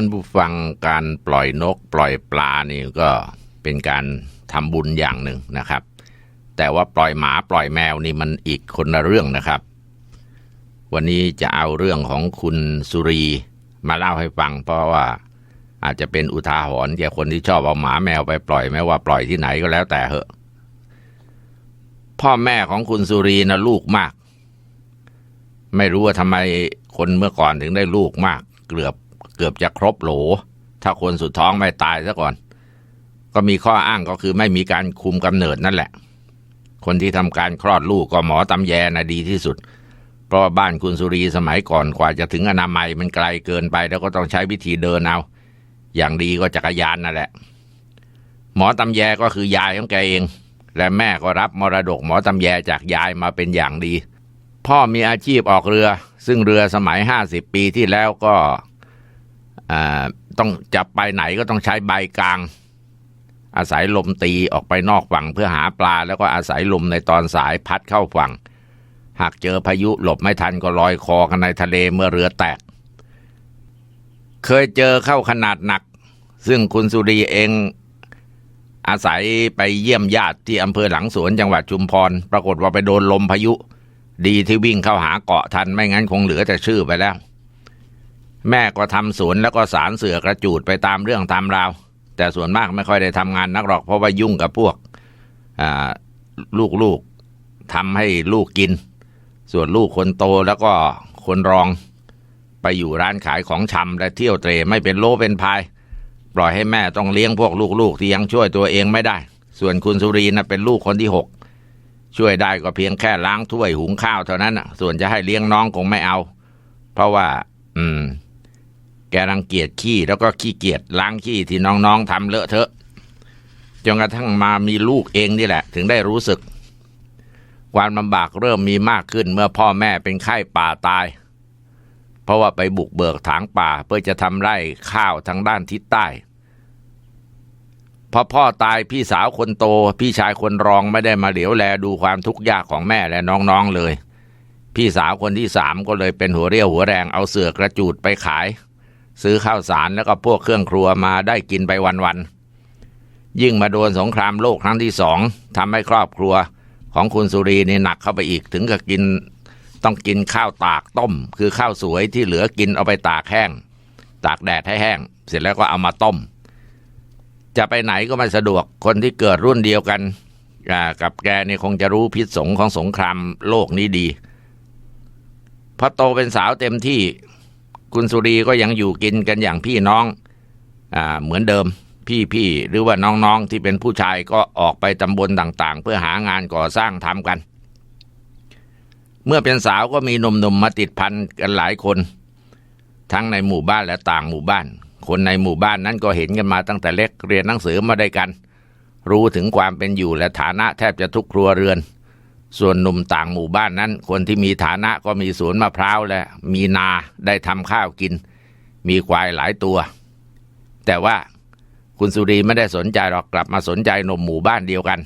ท่านผู้ฟังการปล่อยนกปล่อยปลานี่ก็เป็นการทำบุญอย่างหนึ่งนะครับ แต่ว่าปล่อยหมาปล่อยแมวนี่มันอีกคนละเรื่องนะครับ วันนี้จะเอาเรื่องของคุณสุรีมาเล่าให้ฟัง เพราะว่าอาจจะเป็นอุทาหรณ์แก่คนที่ชอบเอาหมาแมวไปปล่อยไม่ว่าปล่อยที่ไหนก็แล้วแต่เหอะ พ่อแม่ของคุณสุรีนะลูกมาก ไม่รู้ว่าทำไมคนเมื่อก่อนถึงได้ลูกมาก เกือบ เกือบจะครบโหล ถ้าคนสุดท้องไม่ตายซะก่อน ก็มีข้ออ้างก็คือไม่มีการคุมกำเนิดนั่นแหละ คนที่ทำการคลอดลูกก็หมอตำแยนะดีที่สุด เพราะว่าบ้านคุณสุรีสมัยก่อนกว่าจะถึงอนามัยมันไกลเกินไป แล้วก็ต้องใช้วิธีเดินเอา อย่างดีก็จักรยานนั่นแหละ หมอตำแยก็คือยายของแกเอง และแม่ก็รับมรดกหมอตำแยจากยายมาเป็นอย่างดีพ่อมีอาชีพออกเรือ ซึ่งเรือสมัยห้าสิบปีที่แล้วก็ ต้องจับไปไหนก็ต้องใช้ใบกลาง อาศัยลมตีออกไปนอกฝั่งเพื่อหาปลา แล้วก็อาศัยลมในตอนสายพัดเข้าฝั่ง หากเจอพายุหลบไม่ทันก็ลอยคอกันในทะเลเมื่อเรือแตก เคยเจอเข้าขนาดหนัก ซึ่งคุณสุรีเองอาศัยไปเยี่ยมญาติที่อำเภอหลังสวนจังหวัดชุมพร ปรากฏว่าไปโดนลมพายุ ดีที่วิ่งเข้าหาเกาะทันไม่งั้นคงเหลือแต่ชื่อไปแล้ว แม่ก็ทำสวนแล้วก็สารเสือกระจูดไปตามเรื่องตามราว แต่ส่วนมากไม่ค่อยได้ทำงานนักหรอก เพราะว่ายุ่งกับพวกลูกๆทำให้ลูกกิน ส่วนลูกคนโตแล้วก็คนรอง ไปอยู่ร้านขายของชำและเที่ยวเตรไม่เป็นโลเป็นพาย ปล่อยให้แม่ต้องเลี้ยงพวกลูกๆ ที่ยังช่วยตัวเองไม่ได้ ส่วนคุณสุรีนะเป็นลูกคนที่หกช่วยได้ก็เพียงแค่ล้างถ้วยหุงข้าวเท่านั้นนะส่วนจะให้เลี้ยงน้องคงไม่เอา เพราะว่า อืม แกรังเกียจขี้แล้วก็ขี้เกียจล้างขี้ที่น้องๆทำเลอะเทอะจนกระทั่งมามีลูกเองนี่แหละ ถึงได้รู้สึก ความลำบากเริ่มมีมากขึ้นเมื่อพ่อแม่เป็นไข้ป่าตาย เพราะว่าไปบุกเบิกถางป่าเพื่อจะทำไร่ข้าวทางด้านทิศใต้พอพ่อตายพี่สาวคนโต พี่ชายคนรองไม่ได้มาเหลียวแลดูความทุกข์ยากของแม่และน้องๆเลย พี่สาวคนที่สามก็เลยเป็นหัวเรี่ยวหัวแรงเอาเสือกระจูดไปขาย ซื้อข้าวสารแล้วก็พวกเครื่องครัวมาได้กินไปวันๆยิ่งมาโดนสงครามโลกครั้งที่สองทำให้ครอบครัวของคุณสุรีนี่หนักเข้าไปอีกถึงกับกินต้องกินข้าวตากต้ม คือข้าวสวยที่เหลือกินเอาไปตากแห้ง ตากแดดให้แห้ง เสร็จแล้วก็เอามาต้ม จะไปไหนก็ไม่สะดวกคนที่เกิดรุ่นเดียวกันกับแกเนี่ยคงจะรู้พิษสงของสงครามโลกนี้ดีพอโตเป็นสาวเต็มที่ คุณสุรีก็ยังอยู่กินกันอย่างพี่น้องอ่าเหมือนเดิมพี่พี่หรือว่าน้องๆที่เป็นผู้ชายก็ออกไปตำบลต่างๆ เพื่อหางานก่อสร้างทำกัน เมื่อเป็นสาวก็มีหนุ่มๆมาติดพันกันหลายคน ทั้งในหมู่บ้านและต่างหมู่บ้าน คนในหมู่บ้านนั้นก็เห็นกันมาตั้งแต่เล็กเรียนหนังสือมาได้กัน รู้ถึงความเป็นอยู่และฐานะแทบจะทุกครัวเรือน ส่วนหนุ่มต่างหมู่บ้านนั้น คนที่มีฐานะก็มีสวนมะพร้าวและมีนาได้ทำข้าวกิน มีควายหลายตัว แต่ว่าคุณสุรีไม่ได้สนใจหรอกกลับมาสนใจหนุ่มหมู่บ้านเดียวกัน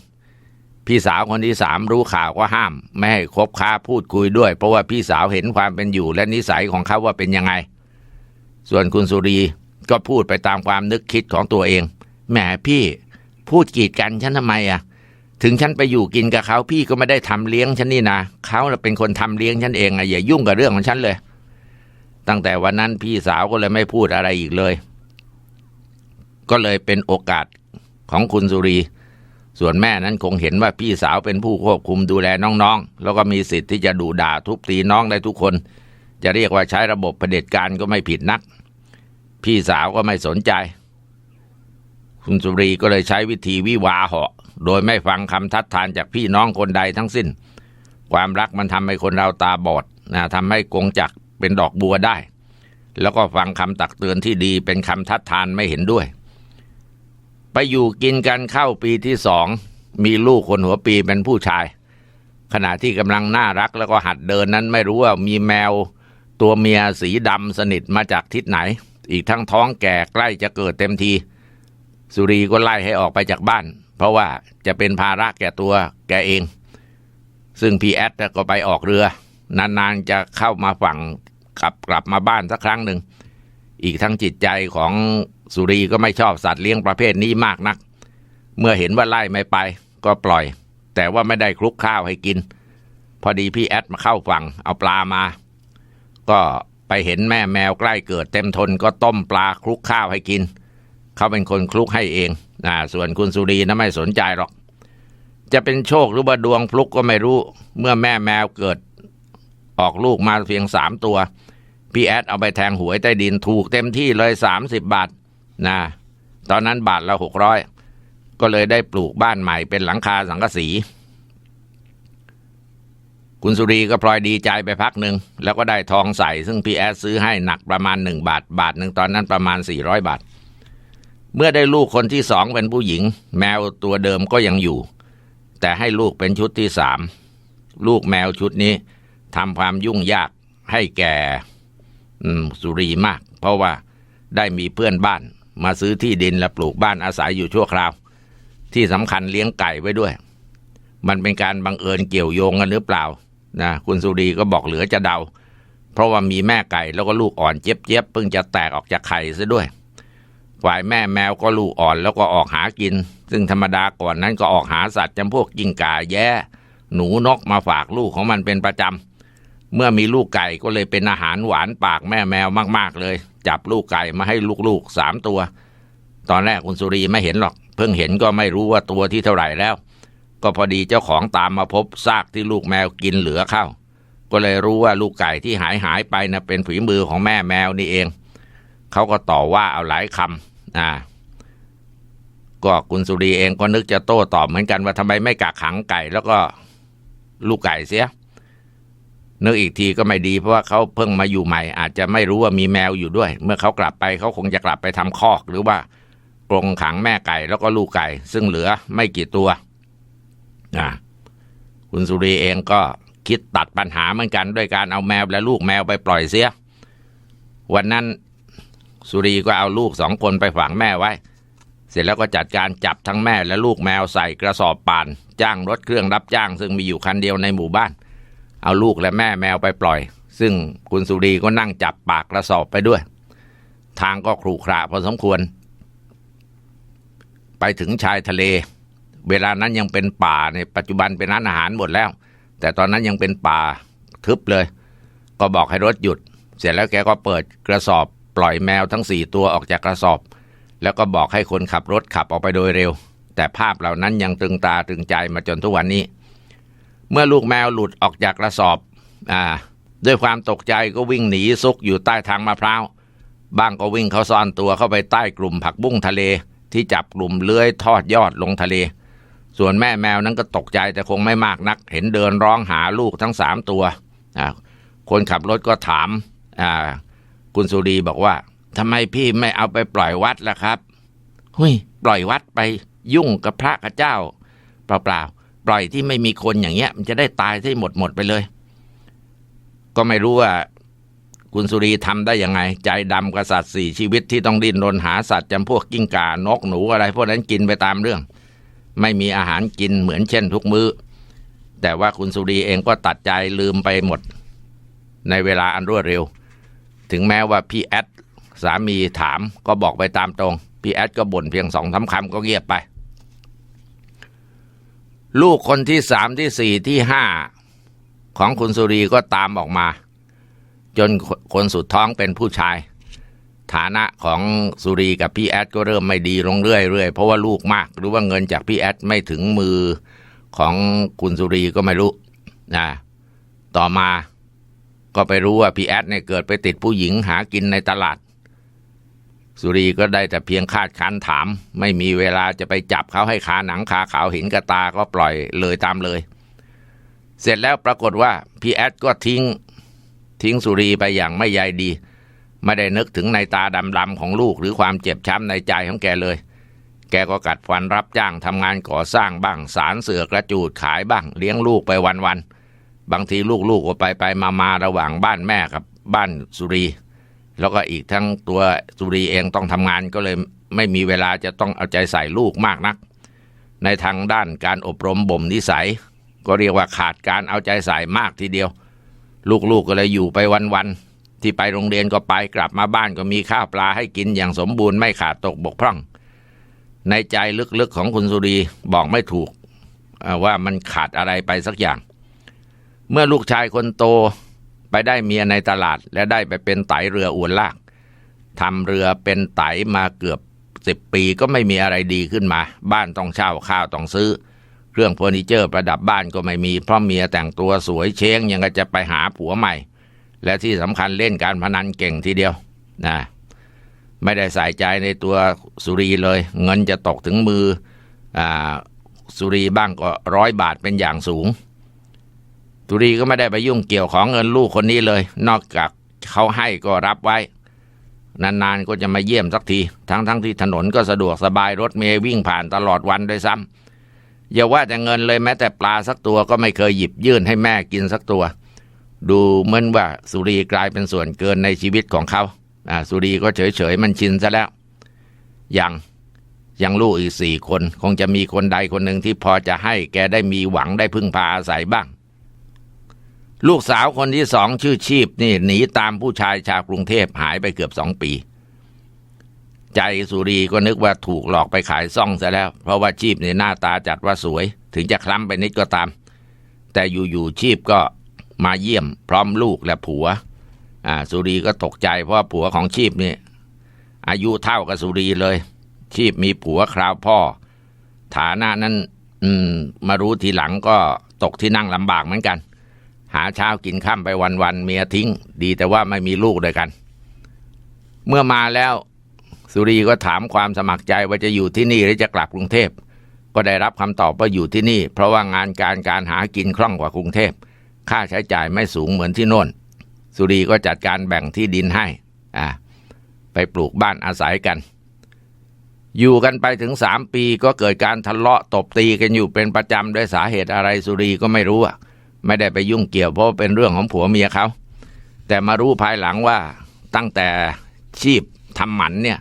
พี่สาวคนที่สามรู้ข่าวก็ห้าม ไม่ให้คบค้าพูดคุยด้วย เพราะว่าพี่สาวเห็นความเป็นอยู่และนิสัยของเขาว่าเป็นยังไง ส่วนคุณสุรีก็พูดไปตามความนึกคิดของตัวเองแหมพี่พูดกีดกันฉันทำไมอะ ถึงฉันไปอยู่กินกับเขาพี่ก็ไม่ได้ทำเลี้ยงฉันนี่นะเขาเป็นคนทำเลี้ยงฉันเองอะอย่ายุ่งกับเรื่องของฉันเลย ตั้งแต่วันนั้นพี่สาวก็เลยไม่พูดอะไรอีกเลย ก็เลยเป็นโอกาสของคุณสุรี ส่วนแม่นั้นคงเห็นว่าพี่สาวเป็นผู้ควบคุมดูแลน้องๆ แล้วก็มีสิทธิ์ที่จะดูด่าทุบตีน้องได้ทุกคน จะเรียกว่าใช้ระบบเผด็จการก็ไม่ผิดนัก พี่สาวก็ไม่สนใจ คุณสุรีก็เลยใช้วิธีวิวาเหาะ โดยไม่ฟังคำทัดทานจากพี่น้องคนใดทั้งสิ้น ความรักมันทำให้คนเราตาบอดนะทำให้กงจักเป็นดอกบัวได้ แล้วก็ฟังคำตักเตือนที่ดีเป็นคำทัดทานไม่เห็นด้วย ไปอยู่กินกันเข้าปีที่สองมีลูกคนหัวปีเป็นผู้ชาย ขณะที่กำลังน่ารักแล้วก็หัดเดินนั้นไม่รู้ว่ามีแมวตัวเมียสีดำสนิทมาจากทิศไหน อีกทั้งท้องแก่ใกล้จะเกิดเต็มที สุรีก็ไล่ให้ออกไปจากบ้าน เพราะว่าจะเป็นภาระแก่ตัวแกเอง ซึ่งพี่แอดก็ไปออกเรือ นานๆจะเข้ามาฝั่งกลับกลับมาบ้านสักครั้งหนึ่ง อีกทั้งจิตใจของสุรีก็ไม่ชอบสัตว์เลี้ยงประเภทนี้มากนัก เมื่อเห็นว่าไล่ไม่ไป ก็ปล่อย แต่ว่าไม่ได้คลุกข้าวให้กิน พอดีพี่แอดมาเข้าฝั่งเอาปลามา ก็ไปเห็นแม่แมวใกล้เกิดเต็มทนก็ต้มปลาคลุกข้าวให้กิน เขาเป็นคนคลุกให้เองนะส่วนคุณสุรีนะไม่สนใจหรอก จะเป็นโชคหรือว่าดวงพลุกก็ไม่รู้ เมื่อแม่แมวเกิดออกลูกมาเพียงสามตัว พี่แอดเอาไปแทงหวยใต้ดินถูกเต็มที่เลยสามสิบบาทนะตอนนั้นบาทละหกร้อยก็เลยได้ปลูกบ้านใหม่เป็นหลังคาสังกะสี คุณสุรีก็พลอยดีใจไปพักหนึ่ง แล้วก็ได้ทองใส่ซึ่งพี่แอดซื้อให้หนักประมาณหนึ่งบาท บาทหนึ่งตอนนั้นประมาณสี่ร้อยบาท เมื่อได้ลูกคนที่สองเป็นผู้หญิง แมวตัวเดิมก็ยังอยู่ แต่ให้ลูกเป็นชุดที่สามลูกแมวชุดนี้ทำความยุ่งยากให้แก่สุรีมาก เพราะว่าได้มีเพื่อนบ้าน มาซื้อที่ดินและปลูกบ้านอาศัยอยู่ชั่วคราว ที่สำคัญเลี้ยงไก่ไว้ด้วย มันเป็นการบังเอิญเกี่ยวโยงกันหรือเปล่านะคุณสุรีก็บอกเหลือจะเดา เพราะว่ามีแม่ไก่แล้วก็ลูกอ่อนเจี๊ยบเจี๊ยบเพิ่งจะแตกออกจากไข่ซะด้วย ฝ่ายแม่แมวก็ลูกอ่อนแล้วก็ออกหากิน ซึ่งธรรมดาก่อนนั้นก็ออกหาสัตว์จำพวกกิงก่าแย้หนูนกมาฝากลูกของมันเป็นประจำ เมื่อมีลูกไก่ก็เลยเป็นอาหารหวานปากแม่แมวมาก ๆ เลย จับลูกไก่มาให้ลูกๆสามตัว ตอนแรกคุณสุรีไม่เห็นหรอก เพิ่งเห็นก็ไม่รู้ว่าตัวที่เท่าไหร่แล้ว ก็พอดีเจ้าของตามมาพบซากที่ลูกแมวกินเหลือเข้า ก็เลยรู้ว่าลูกไก่ที่หายหายไปน่ะเป็นฝีมือของแม่แมวนี่เอง เขาก็ต่อว่าเอาหลายคำ อ่าก็คุณสุรีเองก็นึกจะโต้ตอบเหมือนกันว่าทำไมไม่กักขังไก่ แล้วก็ลูกไก่เสีย นึกอีกทีก็ไม่ดีเพราะว่าเขาเพิ่งมาอยู่ใหม่ อาจจะไม่รู้ว่ามีแมวอยู่ด้วย เมื่อเขากลับไปเขาคงจะกลับไปทำคอก หรือว่ากรงขังแม่ไก่แล้วก็ลูกไก่ ซึ่งเหลือไม่กี่ตัวอ่าคุณสุรีเองก็คิดตัดปัญหาเหมือนกันด้วยการเอาแมวและลูกแมวไปปล่อยเสีย วันนั้น สุรีก็เอาลูกสองคนไปฝังแม่ไว้ เสร็จแล้วก็จัดการจับทั้งแม่และลูกแมวใส่กระสอบป่าน จ้างรถเครื่องรับจ้าง ซึ่งมีอยู่คันเดียวในหมู่บ้าน เอาลูกและแม่แมวไปปล่อย ซึ่งคุณสุรีก็นั่งจับปากกระสอบไปด้วย ทางก็ครุขระพอสมควร ไปถึงชายทะเล เวลานั้นยังเป็นป่าในปัจจุบันเป็นร้านอาหารหมดแล้ว แต่ตอนนั้นยังเป็นป่าทึบเลย ก็บอกให้รถหยุด เสร็จแล้วแกก็เปิดกระสอบ ปล่อยแมวทั้งสี่ตัวออกจากกระสอบ แล้วก็บอกให้คนขับรถขับออกไปโดยเร็ว แต่ภาพเหล่านั้นยังตึงตาตึงใจมาจนทุกวันนี้ เมื่อลูกแมวหลุดออกจากกระสอบอ่าด้วยความตกใจก็วิ่งหนีซุกอยู่ใต้ทางมะพร้าวบ้างก็วิ่งเข้าซ่อนตัวเข้าไปใต้กลุ่มผักบุ้งทะเล ที่จับกลุ่มเลื้อยทอดยอดลงทะเล ส่วนแม่แมวนั้นก็ตกใจแต่คงไม่มากนัก เห็นเดินร้องหาลูกทั้งสามตัวคนขับรถก็ถามอ่า คุณสุรีบอกว่าทำไมพี่ไม่เอาไปปล่อยวัดล่ะครับหุยปล่อยวัดไปยุ่งกับพระกับเจ้า เปล่าๆปล่อยที่ไม่มีคนอย่างเงี้ย มันจะได้ตายให้หมดหมดไปเลย ก็ไม่รู้ว่าคุณสุรีทำได้ยังไง ใจดำกับสัตว์สี่ชีวิตที่ต้องดิ้นรนหาสัตว์จำพวกกิ้งก่านกหนูอะไรพวกนั้นกินไปตามเรื่อง ไม่มีอาหารกินเหมือนเช่นทุกมือ้อ แต่ว่าคุณสุรีเองก็ตัดใจลืมไปหมด ในเวลาอันรวดเร็ว ถึงแม้ว่าพี่แอดสามีถามก็บอกไปตามตรง พี่แอดก็บ่นเพียงสองสาคำก็เงียบไป ลูกคนที่สามที่สี่ที่ห้าของคุณสุรีก็ตามออกมา จนคนสุดท้องเป็นผู้ชาย ฐานะของสุรีกับพี่แอดก็เริ่มไม่ดีลงเรื่อยๆเพราะว่าลูกมาก หรือว่าเงินจากพี่แอดไม่ถึงมือของคุณสุรีก็ไม่รู้นะต่อมา ก็ไปรู้ว่าพี่แอดเนี่ยเกิดไปติดผู้หญิงหากินในตลาด สุรีก็ได้แต่เพียงคาดคันถาม ไม่มีเวลาจะไปจับเขาให้ขาหนังขาขาวเห็นกระตาก็ปล่อยเลยตามเลย เสร็จแล้วปรากฏว่าพี่แอดก็ทิ้งทิ้งสุรีไปอย่างไม่ใยดี ไม่ได้นึกถึงในตาดำๆของลูกหรือความเจ็บช้ำในใจของแกเลย แกก็กัดฟันรับจ้างทำงานก่อสร้างบ้างสารเสือกระจูดขายบ้าง เลี้ยงลูกไปวันๆ บางทีลูกๆก็ไปไปมามาระหว่างบ้านแม่กับบ้านสุรี แล้วก็อีกทั้งตัวสุรีเองต้องทำงานก็เลยไม่มีเวลาจะต้องเอาใจใส่ลูกมากนัก ในทางด้านการอบรมบ่มนิสัย ก็เรียกว่าขาดการเอาใจใส่มากทีเดียว ลูกๆกก็เลยอยู่ไปวันๆที่ไปโรงเรียนก็ไปกลับมาบ้านก็มีข้าวปลาให้กินอย่างสมบูรณ์ไม่ขาดตกบกพร่อง ในใจลึกๆของคุณสุรีบอกไม่ถูกว่ามันขาดอะไรไปสักอย่าง เมื่อลูกชายคนโตไปได้เมียในตลาด และได้ไปเป็นไตเรืออวนลากทำเรือเป็นไตมาเกือบสิบปีก็ไม่มีอะไรดีขึ้นมา บ้านต้องเช่าข้าวต้องซื้อ เครื่องเฟอร์นิเจอร์ประดับบ้านก็ไม่มี เพราะเมียแต่งตัวสวยเช้งยังก็จะไปหาผัวใหม่ และที่สำคัญเล่นการพนันเก่งทีเดียวนะไม่ได้ใส่ใจในตัวสุรีเลย เงินจะตกถึงมืออสุรีบ้างก็ร้อยบาทเป็นอย่างสูง สุรีก็ไม่ได้ไปยุ่งเกี่ยวของเงินลูกคนนี้เลย นอกจากเขาให้ก็รับไว้ นานๆก็จะมาเยี่ยมสักที ทั้งๆทที่ถนนก็สะดวกสบายรถเมย์วิ่งผ่านตลอดวันด้วยซ้ำอย่าว่าแต่เงินเลยแม้แต่ปลาสักตัวก็ไม่เคยหยิบยื่นให้แม่กินสักตัว ดูเหมือนว่าสุรีกลายเป็นส่วนเกินในชีวิตของเขาอ่าสุรีก็เฉยๆมันชินซะแล้ว ยังยังลูกอีกสี่คน คงจะมีคนใดคนหนึ่งที่พอจะให้แกได้มีหวังได้พึ่งพาอาศัยบ้าง ลูกสาวคนที่สองชื่อชีพนี่หนีตามผู้ชายชาวกรุงเทพหายไปเกือบสองปี ใจสุรีก็นึกว่าถูกหลอกไปขายซ่องซะแล้ว เพราะว่าชีพในหน้าตาจัดว่าสวย ถึงจะคล้ำไปนิดก็ตาม แต่อยู่ๆชีพก็มาเยี่ยมพร้อมลูกและผัว อ่าสุรีก็ตกใจเพราะผัวของชีพนี่อายุเท่ากับสุรีเลย ชีพมีผัวคราวพ่อ ฐานะนั้น อืม มารู้ทีหลังก็ตกที่นั่งลำบากเหมือนกัน หาเช้ากินข้ามไปวันๆเมียทิ้ง ดีแต่ว่าไม่มีลูกด้วยกัน เมื่อมาแล้วสุรีก็ถามความสมัครใจว่าจะอยู่ที่นี่หรือจะกลับกรุงเทพก็ได้รับคำตอบว่าอยู่ที่นี่ เพราะว่างานการการหากินคล่องกว่ากรุงเทพค่าใช้จ่ายไม่สูงเหมือนที่โน่น สุรีก็จัดการแบ่งที่ดินให้อ่าไปปลูกบ้านอาศัยกัน อยู่กันไปถึงสามปีก็เกิดการทะเลาะตบตีกันอยู่เป็นประจำด้วยสาเหตุอะไรสุรีก็ไม่รู้อะ ไม่ได้ไปยุ่งเกี่ยวเพราะเป็นเรื่องของผัวเมียเขาแต่มารู้ภายหลังว่าตั้งแต่ชีพทำหมันเนี่ย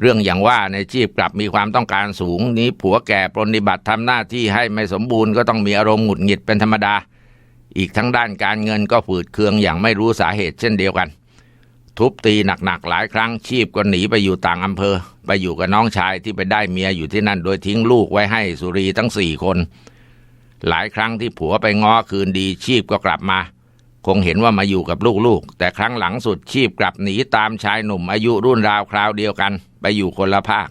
เรื่องอย่างว่าในชีพกลับมีความต้องการสูง นี้ผัวแก่ปรนิบัติทำหน้าที่ให้ไม่สมบูรณ์ก็ต้องมีอารมณ์หงุดหงิดเป็นธรรมดา อีกทั้งด้านการเงินก็ฝืดเคืองอย่างไม่รู้สาเหตุเช่นเดียวกัน ทุบตีหนักๆหลายครั้งชีพก็หนีไปอยู่ต่างอำเภอ ไปอยู่กับน้องชายที่ไปได้เมียอยู่ที่นั่น โดยทิ้งลูกไว้ให้สุรีทั้งสี่คน หลายครั้งที่ผัวไปง้อคืนดีชีพก็กลับมา คงเห็นว่ามาอยู่กับลูกๆ แต่ครั้งหลังสุดชีพกลับหนีตามชายหนุ่มอายุรุ่นราวคราวเดียวกัน ไปอยู่คนละภาค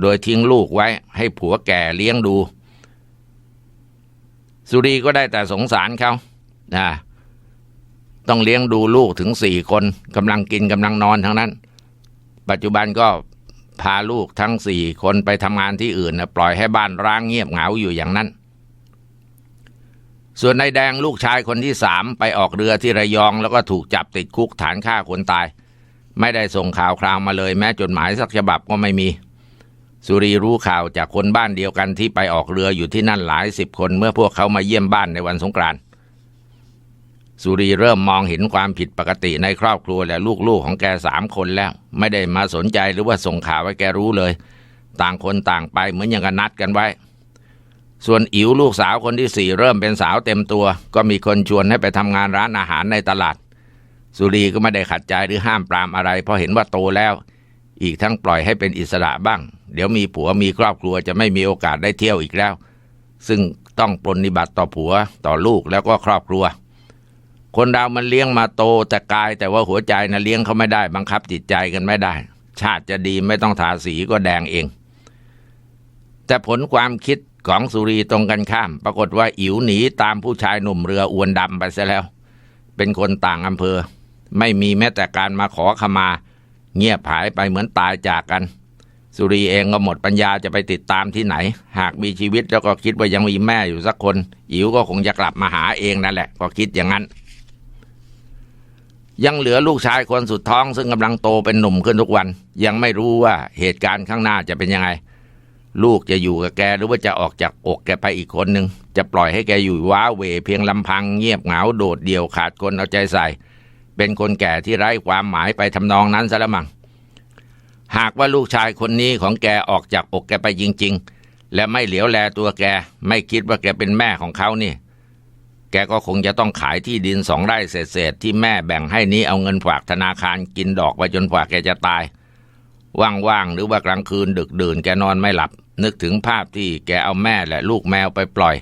โดยทิ้งลูกไว้ให้ผัวแก่เลี้ยงดู สุรีก็ได้แต่สงสารเขานะต้องเลี้ยงดูลูกถึงสี่คนกำลังกินกำลังนอนทั้งนั้น ปัจจุบันก็พาลูกทั้งสี่คนไปทำงานที่อื่นนะปล่อยให้บ้านร้างเงียบเหงาอยู่อย่างนั้น ส่วนนายแดงลูกชายคนที่สามไปออกเรือที่ระยองแล้วก็ถูกจับติดคุกฐานฆ่าคนตาย ไม่ได้ส่งข่าวคราวมาเลย แม้จดหมายสักฉบับก็ไม่มี สุรีรู้ข่าวจากคนบ้านเดียวกันที่ไปออกเรืออยู่ที่นั่นหลายสิบคนเมื่อพวกเขามาเยี่ยมบ้านในวันสงกรานต์สุรีเริ่มมองเห็นความผิดปกติในครอบครัวและลูกๆของแกสามคนแล้ว ไม่ได้มาสนใจหรือว่าส่งข่าวให้แกรู้เลย ต่างคนต่างไปเหมือนอย่างกันนัดกันไว้ ส่วนอิ๋วลูกสาวคนที่สี่เริ่มเป็นสาวเต็มตัว ก็มีคนชวนให้ไปทำงานร้านอาหารในตลาด สุรีก็ไม่ได้ขัดใจหรือห้ามปรามอะไร เพราะเห็นว่าโตแล้ว อีกทั้งปล่อยให้เป็นอิสระบ้าง เดี๋ยวมีผัวมีครอบครัวจะไม่มีโอกาสได้เที่ยวอีกแล้ว ซึ่งต้องปรนิบัติต่อผัวต่อลูกแล้วก็ครอบครัว คนเรามันเลี้ยงมาโตแต่กายแต่ว่าหัวใจนะเลี้ยงเขาไม่ได้บังคับจิตใจกันไม่ได้ ชาติจะดีไม่ต้องทาสีก็แดงเองแต่ผลความคิด ของสุรีตรงกันข้าม ปรากฏว่าอิ๋วหนีตามผู้ชายหนุ่มเรืออวนดำไปซะแล้ว เป็นคนต่างอำเภอ ไม่มีแม้แต่การมาขอขมา เงียบหายไปเหมือนตายจากกัน สุรีเองก็หมดปัญญาจะไปติดตามที่ไหน หากมีชีวิตแล้วก็คิดว่ายังมีแม่อยู่สักคน อิ๋วก็คงจะกลับมาหาเองนั่นแหละ ก็คิดอย่างนั้น ยังเหลือลูกชายคนสุดท้องซึ่งกำลังโตเป็นหนุ่มขึ้นทุกวัน ยังไม่รู้ว่าเหตุการณ์ข้างหน้าจะเป็นยังไง ลูกจะอยู่กับแกหรือว่าจะออกจากอกแกไปอีกคนหนึ่งจะปล่อยให้แกอยู่ว้าเวเพียงลำพังเงียบเหงาโดดเดี่ยวขาดคนเอาใจใส่ เป็นคนแก่ที่ไร้ความหมายไปทำนองนั้นซะละมั้งหากว่าลูกชายคนนี้ของแกออกจากอกแกไปจริง ๆ และไม่เหลียวแลตัวแก ไม่คิดว่าแกเป็นแม่ของเขานี่ แกก็คงจะต้องขายที่ดินสองไร่เศษๆที่แม่แบ่งให้นี้เอาเงินฝากธนาคารกินดอกไปจนกว่าแกจะตาย ว่างๆหรือว่ากลางคืนดึกดื่นแกนอนไม่หลับ นึกถึงภาพที่แกเอาแม่และลูกแมวไปปล่อย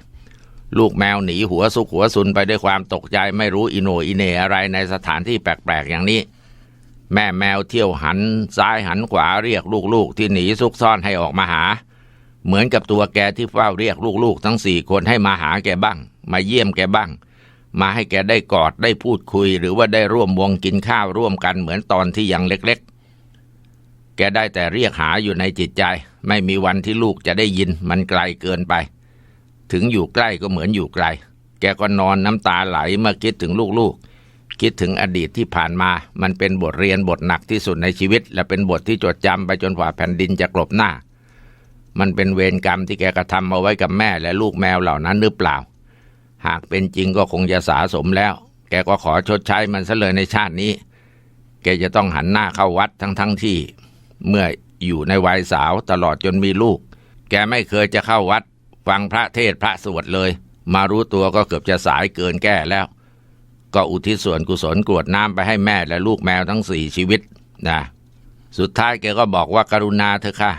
ลูกแมวหนีหัวสุกหัวซุนไปด้วยความตกใจไม่รู้อิโนอิเนอะไรในสถานที่แปลกๆอย่างนี้ แม่แมวเที่ยวหันซ้ายหันขวาเรียกลูกๆ ที่หนีซุกซ่อนให้ออกมาหา เหมือนกับตัวแกที่เฝ้าเรียกลูกๆ ทั้งสี่คนให้มาหาแกบ้าง มาเยี่ยมแกบ้าง มาให้แกได้กอดได้พูดคุย หรือว่าได้ร่วมวงกินข้าวร่วมกันเหมือนตอนที่ยังเล็กๆ แกได้แต่เรียกหาอยู่ในจิตใจ ไม่มีวันที่ลูกจะได้ยินมันไกลเกินไป ถึงอยู่ใกล้ก็เหมือนอยู่ไกล แกก็นอนน้ำตาไหลเมื่อคิดถึงลูกๆ คิดถึงอดีตที่ผ่านมา มันเป็นบทเรียนบทหนักที่สุดในชีวิต และเป็นบทที่จดจำไปจนกว่าแผ่นดินจะกลบหน้า มันเป็นเวรกรรมที่แกกระทำเอาไว้กับแม่และลูกแมวเหล่านั้นหรือเปล่า หากเป็นจริงก็คงจะสาสมแล้ว แกก็ขอชดใช้มันซะเลยในชาตินี้ แกจะต้องหันหน้าเข้าวัดทั้งทั้งที่เมื่อ อยู่ในวัยสาวตลอดจนมีลูก แกไม่เคยจะเข้าวัด ฟังพระเทศพระสวดเลย มารู้ตัวก็เกือบจะสายเกินแก้แล้ว ก็อุทิศส่วนกุศลกรวดน้ำไปให้แม่และลูกแมวทั้งสี่ชีวิตนะสุดท้ายแกก็บอกว่ากรุณาเถอะค่ะ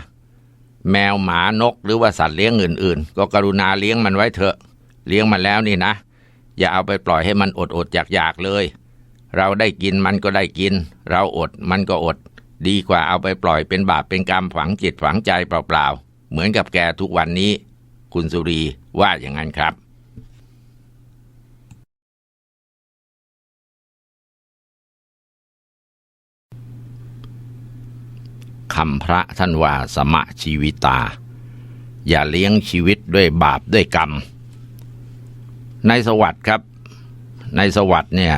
แมวหมานกหรือว่าสัตว์เลี้ยงอื่น ๆ ก็กรุณาเลี้ยงมันไว้เถอะ เลี้ยงมันแล้วนี่นะ อย่าเอาไปปล่อยให้มันอดอดอยากอยากๆเลย เราได้กินมันก็ได้กิน เราอดมันก็อด ดีกว่าเอาไปปล่อยเป็นบาปเป็นกรรมฝังจิตฝังใจเปล่าๆ เหมือนกับแกทุกวันนี้ คุณสุรีว่าอย่างนั้นครับ คำพระท่านว่าสมะชีวิตา อย่าเลี้ยงชีวิตด้วยบาปด้วยกรรม ในสวัสดิ์ครับ ในสวัสดิ์เนี่ย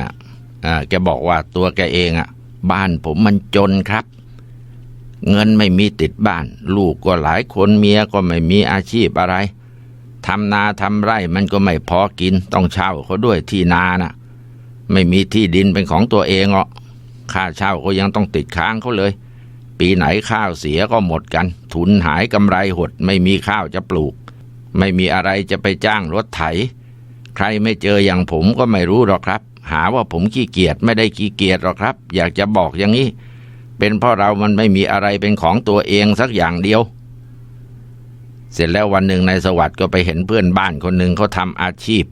อ่าแกบอกว่าตัวแกเองอะ่ะ บ้านผมมันจนครับ เงินไม่มีติดบ้าน ลูกก็หลายคนเมียก็ไม่มีอาชีพอะไรทำนาทำไร่มันก็ไม่พอกิน ต้องเช่าเขาด้วยที่นาน่ะ ไม่มีที่ดินเป็นของตัวเองหรอกค่าเช่าก็ยังต้องติดค้างเขาเลย ปีไหนข้าวเสียก็หมดกัน ทุนหายกำไรหด ไม่มีข้าวจะปลูก ไม่มีอะไรจะไปจ้างรถไถ ใครไม่เจออย่างผมก็ไม่รู้หรอกครับ หาว่าผมขี้เกียจไม่ได้ขี้เกียจหรอกครับ อยากจะบอกอย่างนี้ เป็นเพราะเรามันไม่มีอะไรเป็นของตัวเองสักอย่างเดียว เสร็จแล้ววันหนึ่งในสวัสด์ก็ไปเห็นเพื่อนบ้านคนหนึ่งเขาทำอาชีพ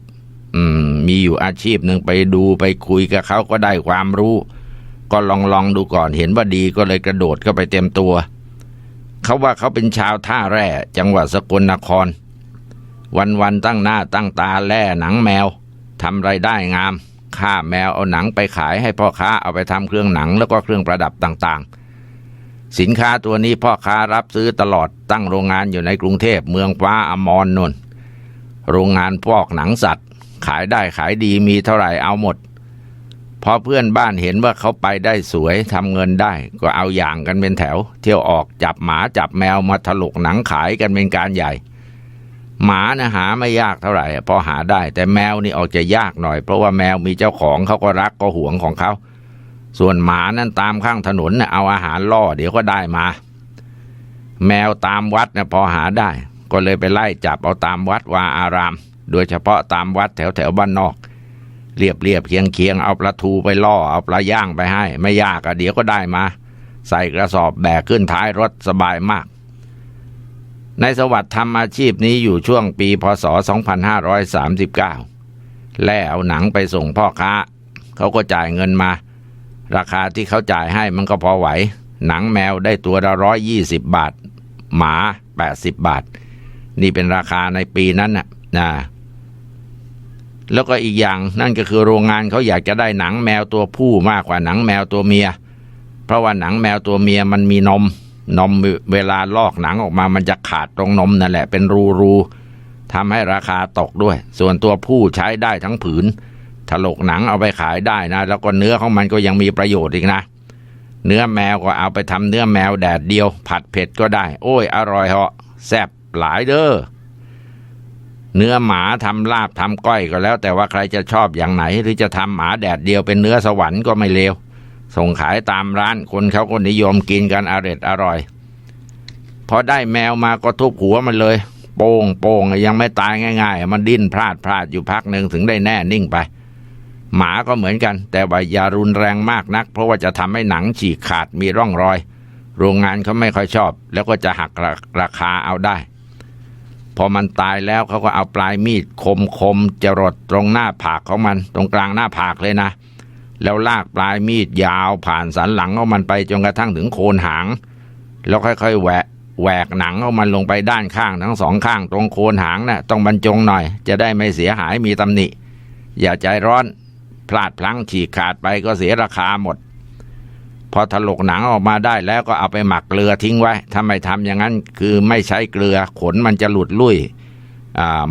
อืม มีอยู่อาชีพหนึ่งไปดูไปคุยกับเขาก็ได้ความรู้ ก็ลองลองดูก่อนเห็นว่าดีก็เลยกระโดดเข้าไปเต็มตัวเขาว่าเขาเป็นชาวท่าแร่จังหวัดสกลนคร วันวันตั้งหน้าตั้งตาแล่หนังแมวทำไรายได้งาม ฆ่าแมวเอาหนังไปขายให้พ่อค้าเอาไปทำเครื่องหนังแล้วก็เครื่องประดับต่างๆ สินค้าตัวนี้พ่อค้ารับซื้อตลอดตั้งโรงงานอยู่ในกรุงเทพเมืองฟ้าอมรนนโรงงานพอกหนังสัตว์ ขายได้ขายดีมีเท่าไหร่เอาหมด พอเพื่อนบ้านเห็นว่าเขาไปได้สวยทำเงินได้ ก็เอาอย่างกันเป็นแถว เที่ยวออกจับหมาจับแมวมาถลกหนังขายกันเป็นการใหญ่ หมานะหาไม่ยากเท่าไหร่พอหาได้ แต่แมวนี่ออกจะยากหน่อย เพราะว่าแมวมีเจ้าของเขาก็รักก็หวงของเขา ส่วนหมานั้นตามข้างถนนนะเอาอาหารล่อเดี๋ยวก็ได้มา แมวตามวัดนะพอหาได้ ก็เลยไปไล่จับเอาตามวัดวาอาราม โดยเฉพาะตามวัดแถวแถวบ้านนอก เรียบเรียบเคียงเคียงเอาปลาทูไปล่อเอาปลาย่างไปให้ ไม่ยากอะเดี๋ยวก็ได้มา ใส่กระสอบแบกขึ้นท้ายรถสบายมาก ในสวัสดิ์ทำอาชีพนี้อยู่ช่วงปีพศ 2539 แล่เอาหนังไปส่งพ่อค้า เขาก็จ่ายเงินมา ราคาที่เขาจ่ายให้มันก็พอไหว หนังแมวได้ตัวละร้อยยี่สิบบาท หมาแปดสิบบาท นี่เป็นราคาในปีนั้นน่ะนะแล้วก็อีกอย่างนั่นก็คือโรงงานเขาอยากจะได้หนังแมวตัวผู้มากกว่าหนังแมวตัวเมีย เพราะว่าหนังแมวตัวเมียมันมีนม นมเวลาลอกหนังออกมามันจะขาดตรงนมนั่นแหละ เป็นรูรูทำให้ราคาตกด้วย ส่วนตัวผู้ใช้ได้ทั้งผืน ถลกหนังเอาไปขายได้นะ แล้วก็เนื้อของมันก็ยังมีประโยชน์อีกนะ เนื้อแมวก็เอาไปทำเนื้อแมวแดดเดียว ผัดเผ็ดก็ได้ โอ้ย อร่อยเหาะแซ่บหลายเด้อเนื้อหมาทำลาบทำก้อยก็แล้ว แต่ว่าใครจะชอบอย่างไหน หรือจะทำหมาแดดเดียวเป็นเนื้อสวรรค์ก็ไม่เลว ส่งขายตามร้านคนเขาก็นิยมกินกันอร็ดอร่อย พอได้แมวมาก็ทุบหัวมันเลย โป้งโป้งยังไม่ตายง่าย ๆ มันดิ้นพลาดพลาดอยู่พักหนึ่งถึงได้แน่นิ่งไป หมาก็เหมือนกัน แต่ว่าอย่ารุนแรงมากนัก เพราะว่าจะทำให้หนังฉีกขาดมีร่องรอย โรงงานเขาไม่ค่อยชอบ แล้วก็จะหักราราคาเอาได้พอมันตายแล้วเขาก็เอาปลายมีดคมคมจรดตรงหน้าผากของมัน ตรงกลางหน้าผากเลยนะ แล้วลากปลายมีดยาวผ่านสันหลังของมันไปจนกระทั่งถึงโคนหาง แล้วค่อยๆแหวะแหวกหนังของมันลงไปด้านข้างทั้งสองข้างตรงโคนหางนะ่ะต้องบรรจงหน่อย จะได้ไม่เสียหายมีตำหนิ อย่าใจร้อนพลาดพลั้งฉีกขาดไปก็เสียราคาหมด พอถลกหนังออกมาได้แล้วก็เอาไปหมักเกลือทิ้งไว้ถ้าไม่ทำอย่างนั้นคือไม่ใช้เกลือขนมันจะหลุดลุ่ย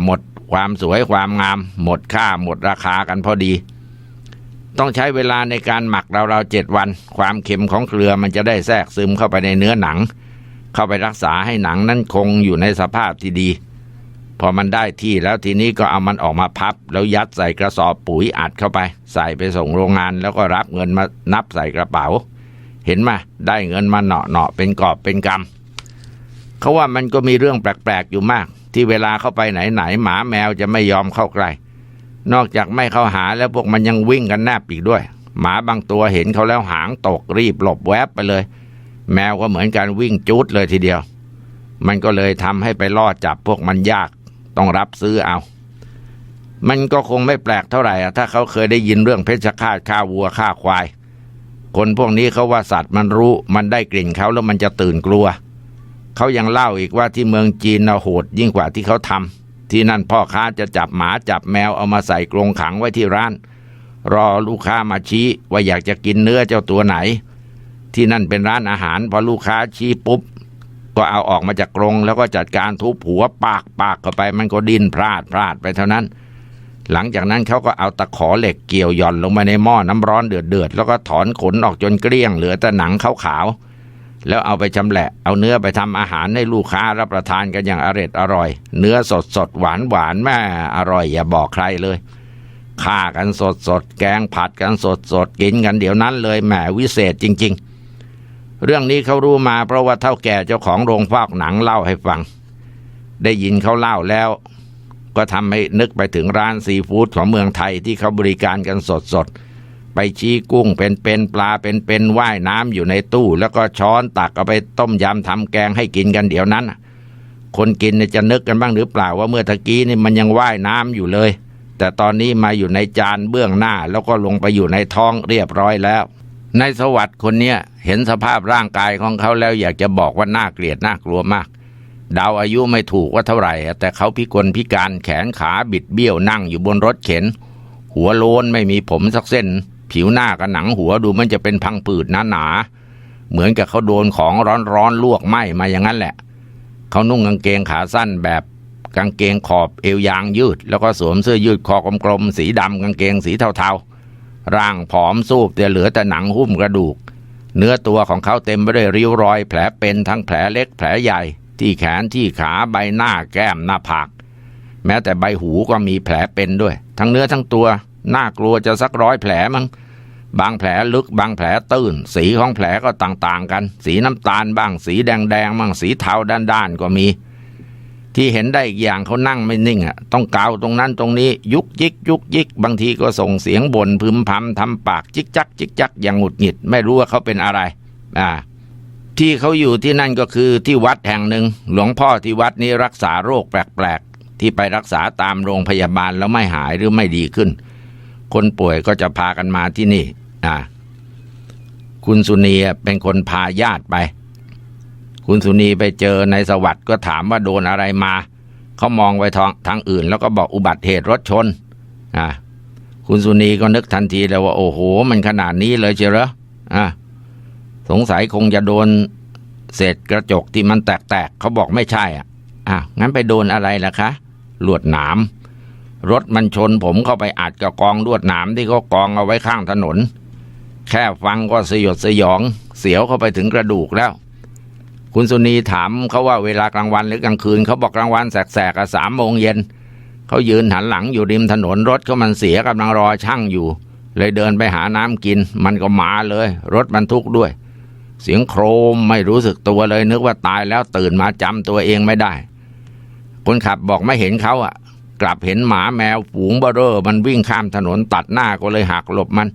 หมดความสวยความงาม หมดค่าหมดราคากันพอดี ต้องใช้เวลาในการหมักราวๆเจ็ดวัน ความเค็มของเกลือมันจะได้แทรกซึมเข้าไปในเนื้อหนัง เข้าไปรักษาให้หนังนั้นคงอยู่ในสภาพที่ดี พอมันได้ที่แล้วทีนี้ก็เอามันออกมาพับ แล้วยัดใส่กระสอบปุ๋ยอัดเข้าไป ใส่ไปส่งโรงงานแล้วก็รับเงินมานับใส่กระเป๋า เห็นไหมได้เงินมาเนาะเนาะเป็นกอบเป็นกำเขาว่ามันก็มีเรื่องแปลกๆอยู่มาก ที่เวลาเข้าไปไหนไหนหมาแมวจะไม่ยอมเข้าใกล้ นอกจากไม่เข้าหาแล้วพวกมันยังวิ่งกันแนบอีกด้วย หมาบางตัวเห็นเขาแล้วหางตกรีบหลบแวบไปเลย แมวก็เหมือนกันวิ่งจูดเลยทีเดียว มันก็เลยทำให้ไปล่อจับพวกมันยากต้องรับซื้อเอา มันก็คงไม่แปลกเท่าไหร่อะถ้าเขาเคยได้ยินเรื่องเพชฌฆาตฆ่าวัวฆ่าควาย คนพวกนี้เขาว่าสัตว์มันรู้มันได้กลิ่นเขาแล้วมันจะตื่นกลัว เขายังเล่าอีกว่าที่เมืองจีนโหดยิ่งกว่าที่เขาทำ ที่นั่นพ่อค้าจะจับหมาจับแมวเอามาใส่กรงขังไว้ที่ร้าน รอลูกค้ามาชี้ว่าอยากจะกินเนื้อเจ้าตัวไหน ที่นั่นเป็นร้านอาหารพอลูกค้าชี้ปุ๊บ ก็เอาออกมาจากกรงแล้วก็จัดการทุบหัวปากปากเข้าไป มันก็ดิ้นพลาดพลาดไปเท่านั้น หลังจากนั้นเขาก็เอาตะขอเหล็กเกี่ยวหย่อนลงมาในหม้อน้ำร้อนเดือดเดือดแล้วก็ถอนขนออกจนเกลี้ยงเหลือแต่หนังขาวๆ แล้วเอาไปชำแหละ เอาเนื้อไปทำอาหารให้ลูกค้ารับประทานกันอย่างอร็ดอร่อย เนื้อสดสดหวานหวานแม่อร่อยอย่าบอกใครเลยฆ่ากันสดสดแกงผัดกันสดสดกินกันเดี๋ยวนั้นเลยแหมวิเศษจริง ๆ เรื่องนี้เขารู้มาเพราะว่าเท่าแก่เจ้าของโรงฟอกหนังเล่าให้ฟัง ได้ยินเขาเล่าแล้ว ก็ทำให้นึกไปถึงร้านซีฟู้ดของเมืองไทยที่เขาบริการกันสดสด ไปชี้กุ้งเป็นเป็นปลาเป็นเป็นว่ายน้ำอยู่ในตู้ แล้วก็ช้อนตักเอาไปต้มยำทำแกงให้กินกันเดี๋ยวนั้น คนกินจะนึกกันบ้างหรือเปล่าว่าเมื่อตะกี้นี่มันยังว่ายน้ำอยู่เลย แต่ตอนนี้มาอยู่ในจานเบื้องหน้า แล้วก็ลงไปอยู่ในท้องเรียบร้อยแล้วในสวัสดิ์คนเนี้ยเห็นสภาพร่างกายของเขาแล้วอยากจะบอกว่าน่าเกลียดน่ากลัวมากเดาอายุไม่ถูกว่าเท่าไหร่ แต่เขาพิกลพิการแขนขาบิดเบี้ยวนั่งอยู่บนรถเข็น หัวโลนไม่มีผมสักเส้น ผิวหน้ากับหนังหัวดูมันจะเป็นพังผืดหนาๆเหมือนกับเขาโดนของร้อนๆลวกไหม้มาอย่างนั้นแหละเขานุ่งกางเกงขาสั้นแบบกางเกงขอบเอวยางยืด แล้วก็สวมเสื้อยืดคอกลมๆสีดำกางเกงสีเทาๆ ร่างผอมสูบแต่เหลือแต่หนังหุ้มกระดูก เนื้อตัวของเขาเต็มไปด้วยริ้วรอย แผลเป็นทั้งแผลเล็กแผลใหญ่ ที่แขนที่ขาใบหน้าแก้มหน้าผาก แม้แต่ใบหูก็มีแผลเป็นด้วย ทั้งเนื้อทั้งตัว น่ากลัวจะสักร้อยแผลมั้งบางแผลลึกบางแผลตื้น สีของแผลก็ต่างๆกัน สีน้ำตาลบ้างสีแดงๆบ้างสีเทาด้านๆก็มี ที่เห็นได้อีกอย่างเขานั่งไม่นิ่งอะต้องเกาตรงนั้นตรงนี้ ยุกยิก ยุกยิก บางทีก็ส่งเสียงบ่นพึมพำทำปากจิกจัก จิกจักอย่างหงุดหงิด ไม่รู้ว่าเขาเป็นอะไร อ่า ที่เขาอยู่ที่นั่นก็คือที่วัดแห่งหนึ่ง หลวงพ่อที่วัดนี้รักษาโรคแปลกๆที่ไปรักษาตามโรงพยาบาลแล้วไม่หายหรือไม่ดีขึ้น คนป่วยก็จะพากันมาที่นี่อ่าคุณสุนีเป็นคนพาญาติไป คุณสุนีไปเจอในสวัสด์ก็ถามว่าโดนอะไรมา เขามองไปทางทางอื่น แล้วก็บอกอุบัติเหตุรถชนอ่าคุณสุนีก็นึกทันทีเลยว่า โอ้โห มันขนาดนี้เลยเชียวเหรออ่าสงสัยคงจะโดนเศษกระจกที่มันแตกๆเขาบอกไม่ใช่อะอะงั้นไปโดนอะไรล่ะคะลวดหนาม รถมันชนผมเข้าไปอัดกับกองลวดหนามที่เขากองเอาไว้ข้างถนน แค่ฟังก็สยดสยอง เสียวเข้าไปถึงกระดูกแล้ว คุณสุนีถามเขาว่าเวลากลางวันหรือกลางคืนเขาบอกกลางวันแสกๆอะสามโมงเย็นเขายืนหันหลังอยู่ริมถนนรถเขามันเสียกำลังรอช่างอยู่ เลยเดินไปหาน้ำกิน มันก็มาเลย รถบรรทุกด้วย เสียงโครมไม่รู้สึกตัวเลยนึกว่าตายแล้วตื่นมาจำตัวเองไม่ได้คนขับบอกไม่เห็นเขาอะ กลับเห็นหมาแมวฝูงเบอเรอมันวิ่งข้ามถนนตัดหน้าก็เลยหักหลบมัน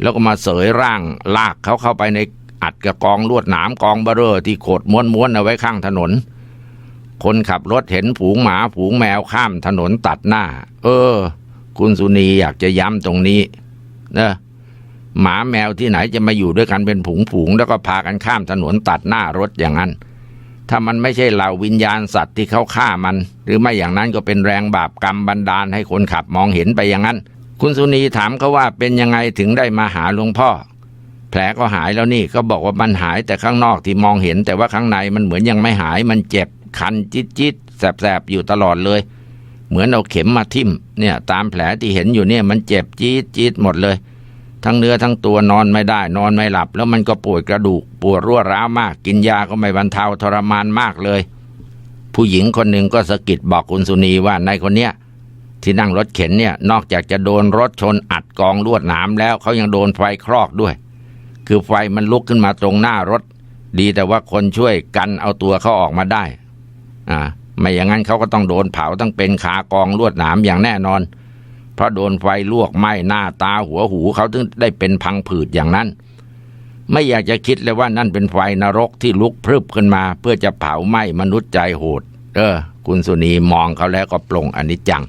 แล้วก็มาเสยร่างลากเขาเข้าไปในอัดกับกองลวดหนามกองเบอเรอที่โขดม้วนๆเอาไว้ข้างถนน คนขับรถเห็นฝูงหมาฝูงแมวข้ามถนนตัดหน้า เออ คุณสุนีอยากจะย้ำตรงนี้นะหมาแมวที่ไหนจะมาอยู่ด้วยกันเป็นผงผงแล้วก็พากันข้ามถนนตัดหน้ารถอย่างนั้น ถ้ามันไม่ใช่เหล่าวิญญาณสัตว์ที่เขาฆ่ามัน หรือไม่อย่างนั้นก็เป็นแรงบาปกรรมบันดาลให้คนขับมองเห็นไปอย่างนั้น คุณสุนีถามเขาว่าเป็นยังไงถึงได้มาหาหลวงพ่อ แผลก็หายแล้วนี่ก็บอกว่ามันหายแต่ข้างนอกที่มองเห็น แต่ว่าข้างในมันเหมือนยังไม่หายมันเจ็บคันจิตจิตแสบๆอยู่ตลอดเลย เหมือนเอาเข็มมาทิ่มเนี่ย ตามแผลที่เห็นอยู่เนี่ยมันเจ็บจี๊ดจี๊ดหมดเลย ทั้งเนื้อทั้งตัวนอนไม่ได้ นอนไม่หลับ แล้วมันก็ปวดกระดูก ปวดรั่วร้าวมาก กินยาก็ไม่บรรเทาทรมานมากเลย ผู้หญิงคนหนึ่งก็สะกิดบอกคุณสุนีว่าในคนเนี้ยที่นั่งรถเข็นเนี่ยนอกจากจะโดนรถชนอัดกองลวดหนามแล้วเขายังโดนไฟคลอกด้วย คือไฟมันลุกขึ้นมาตรงหน้ารถ ดีแต่ว่าคนช่วยกันเอาตัวเขาออกมาได้ อ่าไม่อย่างนั้นเขาก็ต้องโดนเผาตั้งเป็นขากองลวดหนามอย่างแน่นอน เพราะโดนไฟลวกไหม้หน้าตาหัวหูเขาถึงได้เป็นพังผืดอย่างนั้น ไม่อยากจะคิดเลยว่านั่นเป็นไฟนรกที่ลุกพรึบขึ้นมา เพื่อจะเผาไหม้มนุษย์ใจโหด เออ คุณสุนีมองเขาแล้วก็ปลงอนิจจัง